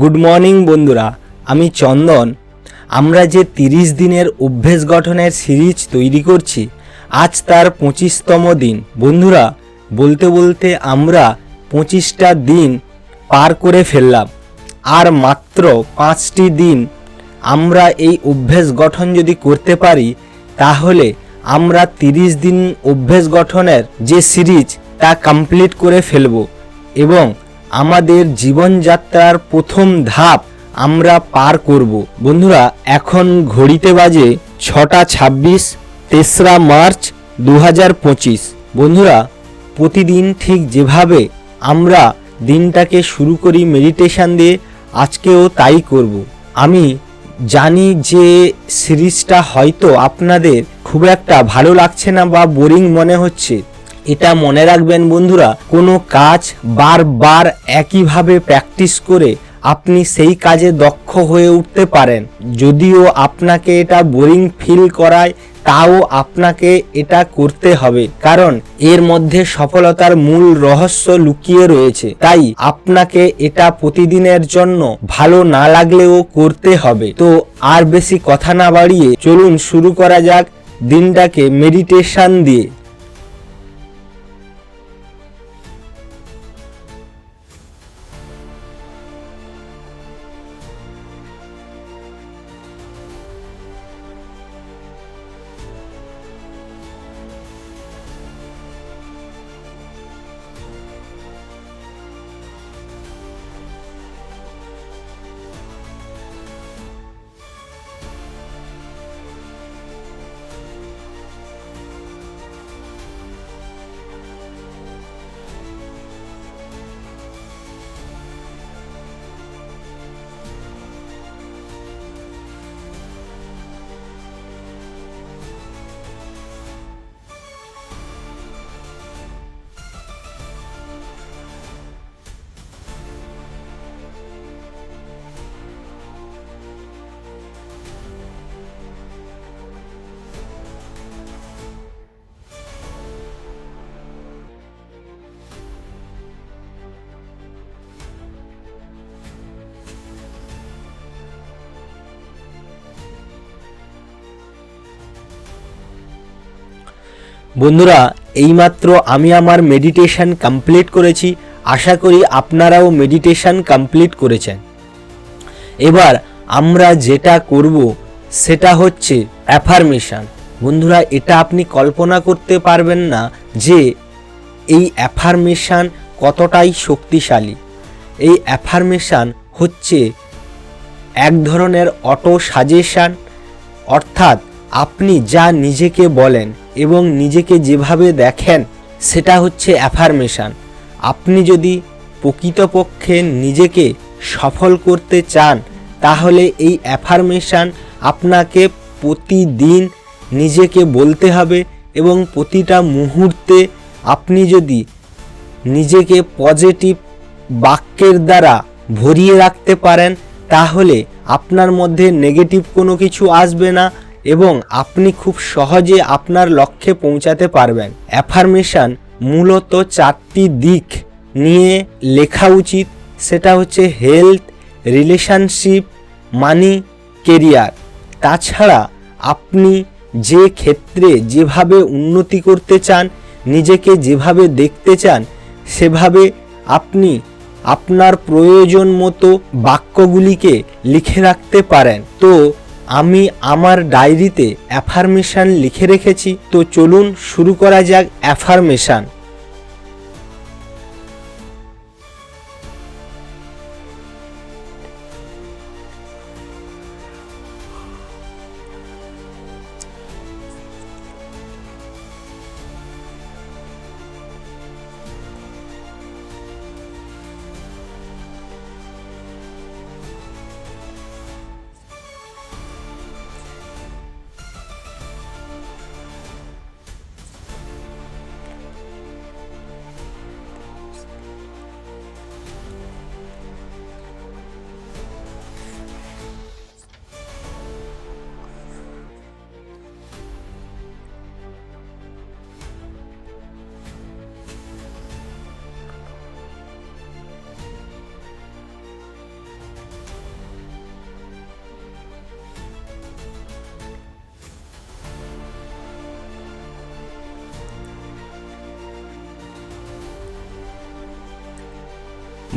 Good morning বন্ধুরা। আমি চন্দন। আমরা যে তিরিশ দিনের অভ্যেস গঠনের সিরিজ তৈরি করছি, আজ তার পঁচিশতম দিন। বন্ধুরা, বলতে বলতে আমরা পঁচিশটা দিন পার করে ফেললাম। আর মাত্র পাঁচটি দিন আমরা এই অভ্যেস গঠন যদি করতে পারি, তাহলে আমরা তিরিশ দিন অভ্যেস গঠনের যে সিরিজ, তা কমপ্লিট করে ফেলব। এবং আমাদের জীবনযাত্রার প্রথম ধাপ আমরা পার করব। বন্ধুরা, এখন ঘড়িতে বাজে ছটা ছাব্বিশ, তেসরা মার্চ দু বন্ধুরা, প্রতিদিন ঠিক যেভাবে আমরা দিনটাকে শুরু করি মেডিটেশান দিয়ে, আজকেও তাই করব। আমি জানি যে সিরিজটা হয়তো আপনাদের খুব একটা ভালো লাগছে না বা বোরিং মনে হচ্ছে। এটা মনে রাখবেন বন্ধুরা, কোনো কাজ বারবার একইভাবে প্র্যাকটিস করে আপনি সেই কাজে দক্ষ হয়ে উঠতে পারেন। যদিও আপনাকে এটা বোরিং ফিল করায়, তাও আপনাকে এটা করতে হবে। কারণ এর মধ্যে সফলতার মূল রহস্য লুকিয়ে রয়েছে। তাই আপনাকে এটা প্রতিদিনের জন্য ভালো না লাগলেও করতে হবে। তো আর বেশি কথা না বাড়িয়ে চলুন শুরু করা যাক দিনটাকে মেডিটেশন দিয়ে। বন্ধুরা, এইমাত্র আমি আমার মেডিটেশন কমপ্লিট করেছি। আশা করি আপনারাও মেডিটেশন কমপ্লিট করেছেন। এবার আমরা যেটা করব, সেটা হচ্ছে অ্যাফার্মেশন বন্ধুরা, এটা আপনি কল্পনা করতে পারবেন না যে এই অ্যাফার্মেশন কতটাই শক্তিশালী। এই অ্যাফার্মেশন হচ্ছে এক ধরনের অটো সাজেশন অর্থাৎ আপনি যা নিজেকে বলেন এবং নিজেকে যেভাবে দেখেন, সেটা হচ্ছে অ্যাফার্মেশান আপনি যদি প্রকৃতপক্ষে নিজেকে সফল করতে চান, তাহলে এই অ্যাফার্মেশন আপনাকে প্রতিদিন নিজেকে বলতে হবে এবং প্রতিটা মুহূর্তে আপনি যদি নিজেকে পজিটিভ বাক্যের দ্বারা ভরিয়ে রাখতে পারেন, তাহলে আপনার মধ্যে নেগেটিভ কোনো কিছু আসবে না। এবং আপনি খুব সহজে আপনার লক্ষ্যে পৌঁছাতে পারবেন। অ্যাফার্মেশন মূলত চারটি দিক নিয়ে লেখা উচিত। সেটা হচ্ছে হেলথ, রিলেশনশিপ, মানি, কেরিয়ার। তাছাড়া আপনি যে ক্ষেত্রে যেভাবে উন্নতি করতে চান, নিজেকে যেভাবে দেখতে চান, সেভাবে আপনি আপনার প্রয়োজন মতো বাক্যগুলিকে লিখে রাখতে পারেন। তো আমি আমার ডায়েরিতে অ্যাফার্মেশন লিখে রেখেছি তো চলুন শুরু করা যাক অ্যাফার্মেশন।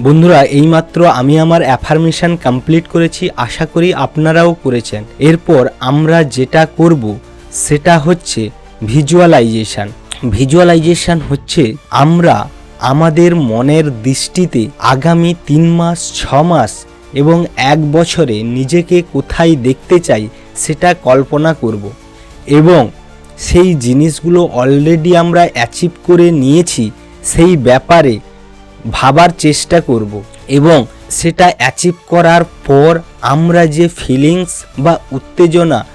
বন্ধুরা, এইমাত্র আমি আমার অ্যাফার্মেশন কমপ্লিট করেছি, আশা করি আপনারাও করেছেন। এরপর আমরা যেটা করব, সেটা হচ্ছে ভিজুয়ালাইজেশন ভিজুয়ালাইজেশন হচ্ছে আমরা আমাদের মনের দৃষ্টিতে আগামী তিন মাস, ছ মাস এবং এক বছরে নিজেকে কোথায় দেখতে চাই, সেটা কল্পনা করব। এবং সেই জিনিসগুলো অলরেডি আমরা অ্যাচিভ করে নিয়েছি, সেই ব্যাপারে ভাবার চেষ্টা করব এবং সেটা অ্যাচিভ করার পর আমরা যে ফিলিংস বা উত্তেজনা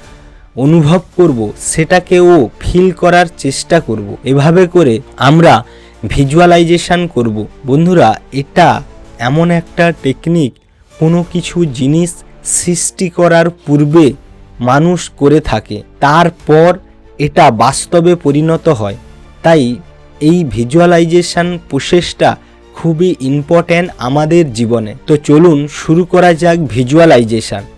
অনুভব করব, সেটাকেও ফিল করার চেষ্টা করব। এভাবে করে আমরা ভিজুয়ালাইজেশন করব। বন্ধুরা, এটা এমন একটা টেকনিক কোনো কিছু জিনিস সৃষ্টি করার পূর্বে মানুষ করে থাকে, তারপর এটা বাস্তবে পরিণত হয়। তাই এই ভিজুয়ালাইজেশন প্রসেসটা খুবই ইম্পর্ট্যান্ট আমাদের জীবনে। তো চলুন শুরু করা যাক ভিজুয়ালাইজেশন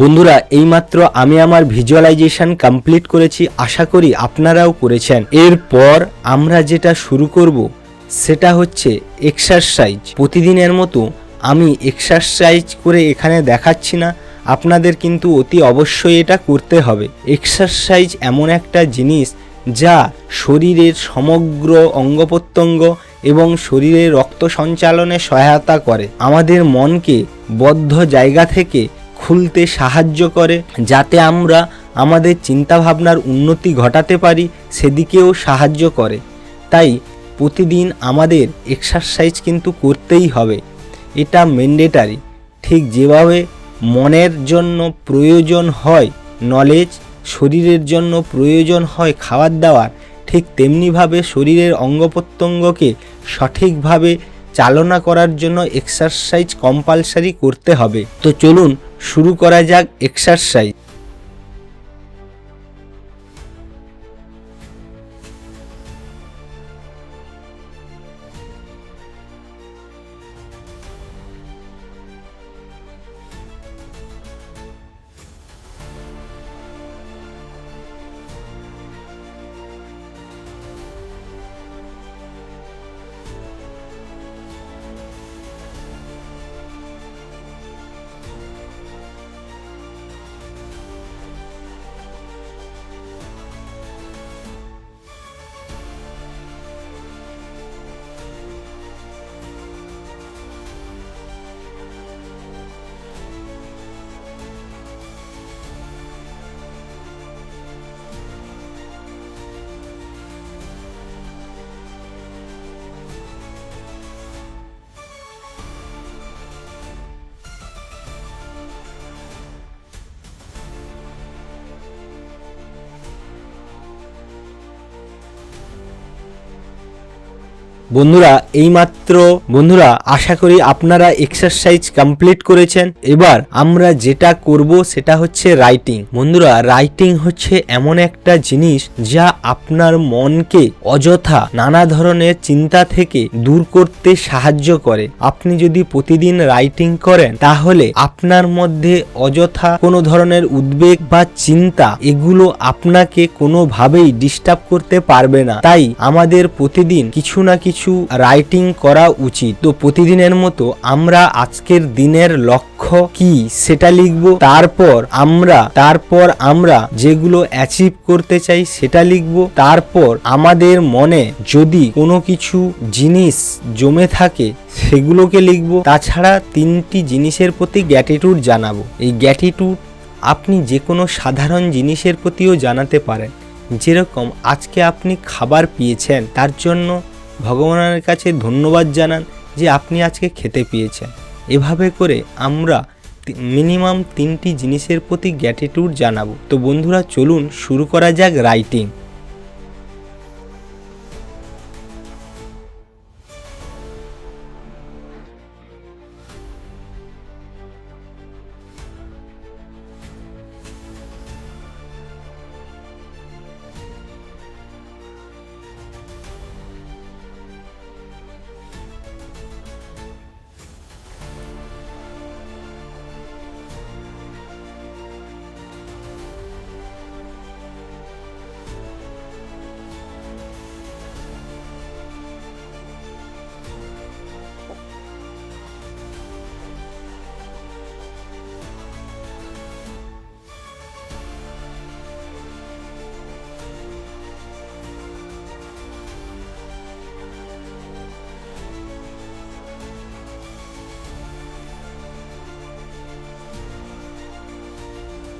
বন্ধুরা, এইমাত্র আমি আমার ভিজুয়ালাইজেশন কমপ্লিট করেছি, আশা করি আপনারাও করেছেন। এরপর আমরা যেটা শুরু করব, সেটা হচ্ছে এক্সারসাইজ প্রতিদিনের মতো আমি এক্সারসাইজ করে এখানে দেখাচ্ছি না, আপনাদের কিন্তু অতি অবশ্যই এটা করতে হবে। এক্সারসাইজ এমন একটা জিনিস যা শরীরের সমগ্র অঙ্গ প্রত্যঙ্গ এবং শরীরের রক্ত সঞ্চালনে সহায়তা করে। আমাদের মনকে বদ্ধ জায়গা থেকে খুলতে সাহায্য করে যাতে আমরা আমাদের চিন্তাভাবনার উন্নতি ঘটাতে পারি, সেদিকেও সাহায্য করে। তাই প্রতিদিন আমাদের এক্সারসাইজ কিন্তু করতেই হবে। এটা ম্যান্ডেটারি ঠিক যেভাবে মনের জন্য প্রয়োজন হয় নলেজ শরীরের জন্য প্রয়োজন হয় খাবার দাবার, ঠিক তেমনিভাবে শরীরের অঙ্গ প্রত্যঙ্গকে সঠিকভাবে চালনা করার জন্য এক্সারসাইজ কম্পালসারি করতে হবে। তো চলুন শুরু করা যাক এক্সারসাইজ বন্ধুরা, এইমাত্র বন্ধুরা, আশা করি আপনারা এক্সারসাইজ কমপ্লিট করেছেন। এবার আমরা যেটা করব সেটা হচ্ছে রাইটিং বন্ধুরা রাইটিং হচ্ছে এমন একটা জিনিস যা আপনার মনকে অযথা নানা ধরনের চিন্তা থেকে দূর করতে সাহায্য করে। আপনি যদি প্রতিদিন রাইটিং করেন, তাহলে আপনার মধ্যে অযথা কোনো ধরনের উদ্বেগ বা চিন্তা এগুলো আপনাকে কোনোভাবেই ডিস্টার্ব করতে পারবে না। তাই আমাদের প্রতিদিন কিছু না কিছু কিছু রাইটিং করা উচিত। তো প্রতিদিনের মতো আমরা আজকের দিনের লক্ষ্য কি সেটা লিখব। তারপর আমরা তারপর আমরা যেগুলো অ্যাচিভ করতে চাই সেটা লিখব। তারপর আমাদের মনে যদি কোনো কিছু জিনিস জমে থাকে সেগুলোকে লিখব। তাছাড়া তিনটি জিনিসের প্রতি গ্যাটিটিউড জানাব। এই গ্যাটিটিউড আপনি যে কোনো সাধারণ জিনিসের প্রতিও জানাতে পারেন। যেরকম আজকে আপনি খাবার পেয়েছেন, তার জন্য ভগবানের কাছে ধন্যবাদ জানান যে আপনি আজকে খেতে পেয়েছেন। এভাবে করে আমরা মিনিমাম তিনটি জিনিসের প্রতি গ্যাটিটিউড জানাব। তো বন্ধুরা, চলুন শুরু করা যাক রাইটিং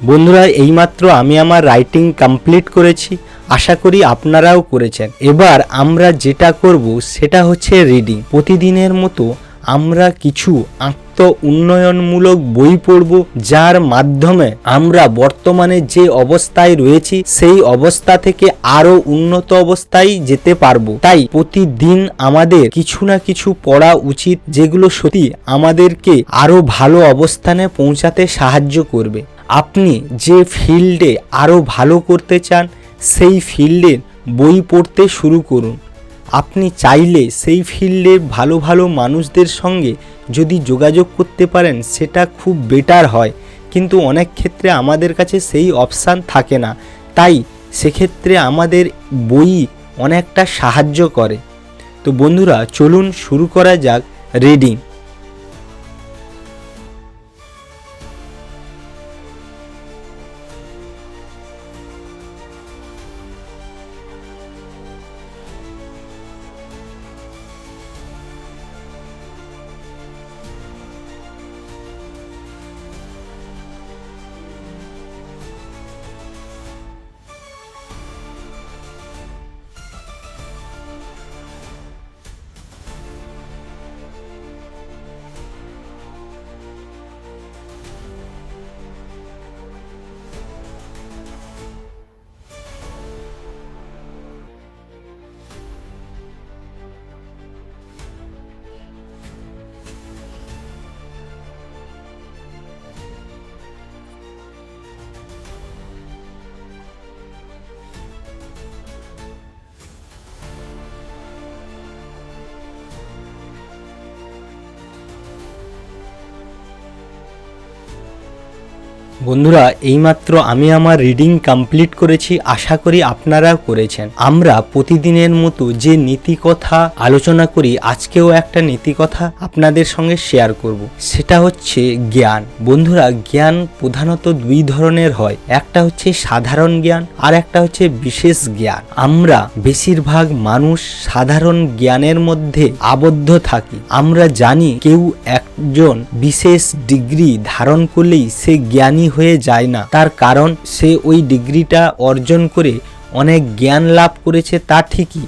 বন্ধুরা, এইমাত্র আমি আমার রাইটিং কমপ্লিট করেছি। আশা করি আপনারাও করেছেন। এবার আমরা যেটা করব, সেটা হচ্ছে রিডিং প্রতিদিনের মতো আমরা কিছু আত্ম উন্নয়নমূলক বই পড়ব, যার মাধ্যমে আমরা বর্তমানে যে অবস্থায় রয়েছি, সেই অবস্থা থেকে আরও উন্নত অবস্থায় যেতে পারব। তাই প্রতিদিন আমাদের কিছু না কিছু পড়া উচিত, যেগুলো সত্যি আমাদেরকে আরও ভালো অবস্থানে পৌঁছাতে সাহায্য করবে। আপনি যে ফিল্ডে আরও ভালো করতে চান, সেই ফিল্ডের বই পড়তে শুরু করুন। আপনি চাইলে সেই ফিল্ডের ভালো ভালো মানুষদের সঙ্গে যদি যোগাযোগ করতে পারেন, সেটা খুব বেটার হয়। কিন্তু অনেক ক্ষেত্রে আমাদের কাছে সেই অপশান থাকে না। তাই সেক্ষেত্রে আমাদের বই অনেকটা সাহায্য করে। তো বন্ধুরা, চলুন শুরু করা যাক রিডিং। বন্ধুরা, এইমাত্র আমি আমার রিডিং কমপ্লিট করেছি, আশা করি আপনারাও করেছেন। আমরা প্রতিদিনের মতো যে নীতি কথা আলোচনা করি, আজকেও একটা নীতি কথা আপনাদের সঙ্গে শেয়ার করব। সেটা হচ্ছে জ্ঞান। বন্ধুরা, জ্ঞান প্রধানত দুই ধরনের হয়। একটা হচ্ছে সাধারণ জ্ঞান, আর একটা হচ্ছে বিশেষ জ্ঞান। আমরা বেশিরভাগ মানুষ সাধারণ জ্ঞানের মধ্যে আবদ্ধ থাকি। আমরা জানি কেউ একজন বিশেষ ডিগ্রি ধারণ করলেই সে জ্ঞানী হয়ে যায় না। তার কারণ সে ওই ডিগ্রিটা অর্জন করে অনেক জ্ঞান লাভ করেছে তা ঠিকই।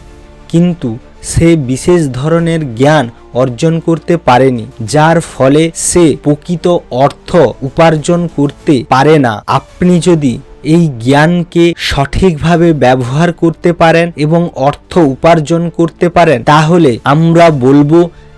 কিন্তু সে বিশেষ ধরনের জ্ঞান অর্জন করতে পারেনি, যার ফলে সে প্রকৃত অর্থ উপার্জন করতে পারে না। আপনি যদি এই জ্ঞানকে সঠিকভাবে ব্যবহার করতে পারেন এবং অর্থ উপার্জন করতে পারেন, তাহলে আমরা বলব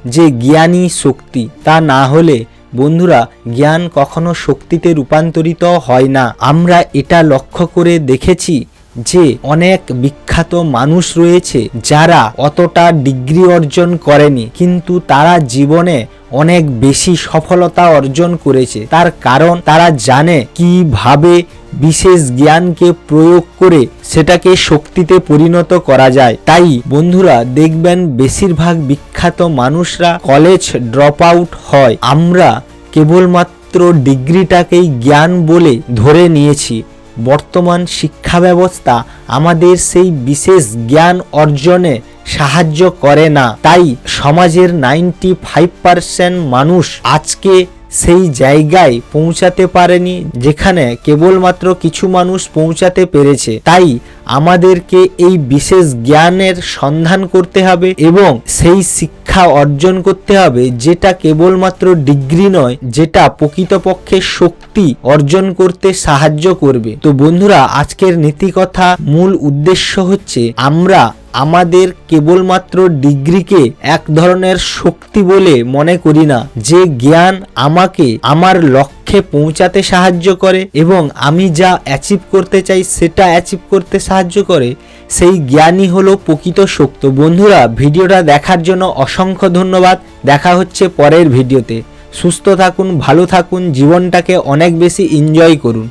যে জ্ঞানই শক্তি। তা না হলে বন্ধুরা, জ্ঞান কখনো শক্তিতে রূপান্তরিত হয় না। আমরা এটা লক্ষ্য করে দেখেছি যে অনেক বিখ্যাত মানুষ রয়েছে যারা অতটা ডিগ্রি অর্জন করেনি, কিন্তু তারা জীবনে অনেক বেশি সফলতা অর্জন করেছে। তার কারণ তারা জানে কীভাবে বিশেষ জ্ঞানকে প্রয়োগ করে সেটাকে শক্তিতে পরিণত করা যায়। তাই বন্ধুরা, দেখবেন বেশিরভাগ বিখ্যাত মানুষরা কলেজ ড্রপ আউট হয়। আমরা কেবলমাত্র ডিগ্রিটাকেই জ্ঞান বলে ধরে নিয়েছি। বর্তমান শিক্ষা ব্যবস্থা আমাদের সেই বিশেষ জ্ঞান অর্জনে সাহায্য করে না। তাই সমাজের নাইনটি ফাইভ পার্সেন্ট মানুষ আজকে সেই জায়গায় পৌঁছাতে পারেনি যেখানে কেবলমাত্র কিছু মানুষ পৌঁছাতে পেরেছে। তাই আমাদেরকে এই বিশেষ জ্ঞানের সন্ধান করতে হবে এবং সেই শিক্ষা অর্জন করতে হবে যেটা কেবলমাত্র ডিগ্রি নয়, যেটা প্রকৃতপক্ষে শক্তি অর্জন করতে সাহায্য করবে। তো বন্ধুরা, আজকের নীতিকথা মূল উদ্দেশ্য হচ্ছে আমরা আমাদের কেবলমাত্র ডিগ্রিকে এক ধরনের শক্তি বলে মনে করি না। যে জ্ঞান আমাকে, আমার লক্ষ্যে পৌঁছাতে সাহায্য করে এবং আমি যা অ্যাচিভ করতে চাই সেটা অ্যাচিভ করতে সাহায্য করে, সেই জ্ঞানই হলো প্রকৃত শক্ত। বন্ধুরা, ভিডিওটা দেখার জন্য অসংখ্য ধন্যবাদ। দেখা হচ্ছে পরের ভিডিওতে। সুস্থ থাকুন, ভালো থাকুন, জীবনটাকে অনেক বেশি এনজয় করুন।